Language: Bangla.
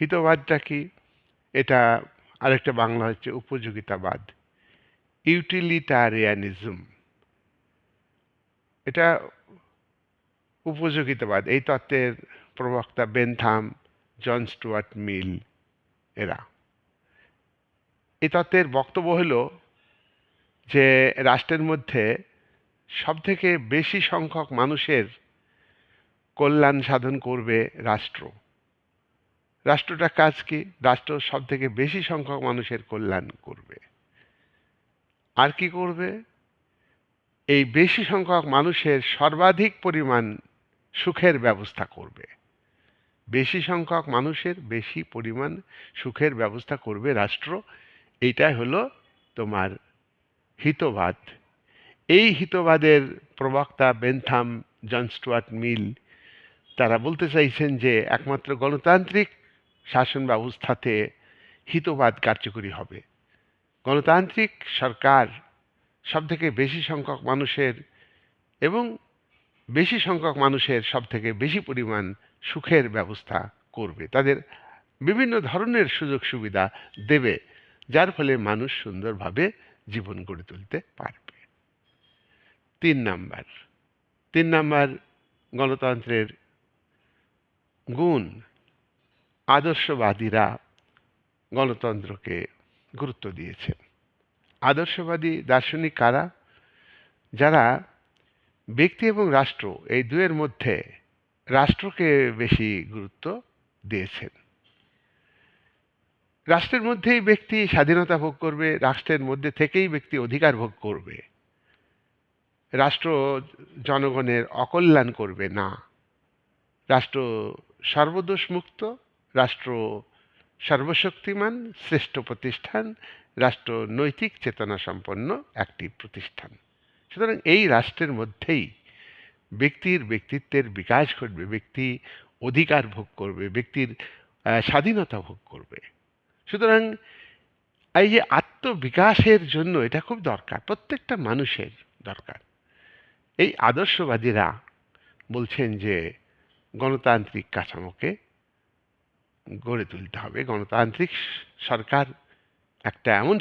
হিতবাদটা কি? এটা আরেকটা বাংলা হচ্ছে উপযোগিতাবাদ। ইউটিলিটারিয়ানিজম এটা উপযোগিতাবাদ। এই তত্ত্বের প্রবক্তা বেনথাম জন স্টুয়ার্ট মিল এরা। এই তত্ত্বের বক্তব্য হলো যে রাষ্ট্রের মধ্যে সবথেকে বেশি সংখ্যক মানুষের কল্যাণ সাধন করবে রাষ্ট্র। রাষ্ট্রটা কাজ কি রাষ্ট্র সব থেকে বেশি সংখ্যক মানুষের কল্যাণ করবে। আর কি করবে? এই বেশি সংখ্যক মানুষের সর্বাধিক পরিমাণ সুখের ব্যবস্থা করবে। বেশি সংখ্যক মানুষের বেশি পরিমাণ সুখের ব্যবস্থা করবে রাষ্ট্র। এইটাই হলো তোমার হিতবাদ। এই হিতবাদের প্রবক্তা বেনথাম জন স্টুয়ার্ট মিল, তারা বলতে চাইছেন যে একমাত্র গণতান্ত্রিক শাসন ব্যবস্থাতে হিতবাদ কার্যকরী হবে। গণতান্ত্রিক সরকার সব থেকে বেশি সংখ্যক মানুষের এবং বেশি সংখ্যক মানুষের সব থেকে বেশি পরিমাণ সুখের ব্যবস্থা করবে। তাদের বিভিন্ন ধরনের সুযোগ সুবিধা দেবে, যার ফলে মানুষ সুন্দরভাবে জীবন গড়ে তুলতে পারবে। তিন নাম্বার তিন নাম্বার গণতন্ত্রের গুণ আদর্শবাদীরা গণতন্ত্রকে গুরুত্ব দিয়েছেন। আদর্শবাদী দার্শনিক কারা? যারা ব্যক্তি এবং রাষ্ট্র এই দুয়ের মধ্যে রাষ্ট্রকে বেশি গুরুত্ব দিয়েছেন। রাষ্ট্রের মধ্যেই ব্যক্তি স্বাধীনতা ভোগ করবে, রাষ্ট্রের মধ্যে থেকেই ব্যক্তি অধিকার ভোগ করবে। রাষ্ট্র জনগণের অকল্যাণ করবে না। রাষ্ট্র সর্বদোষ মুক্ত রাষ্ট্র সর্বশক্তিমান, শ্রেষ্ঠ প্রতিষ্ঠান, রাষ্ট্র নৈতিক চেতনা সম্পন্ন একটি প্রতিষ্ঠান। সুতরাং এই রাষ্ট্রের মধ্যেই ব্যক্তির ব্যক্তিত্বের বিকাশ ঘটবে, ব্যক্তি অধিকার ভোগ করবে, ব্যক্তির স্বাধীনতা ভোগ করবে। সুতরাং এই যে আত্মবিকাশের জন্য এটা খুব দরকার, প্রত্যেকটা মানুষের দরকার। এই আদর্শবাদীরা বলছেন যে গণতান্ত্রিক কাঠামোকে গড়ে তুলতে হবে। গণতান্ত্রিক সরকার একটা এমন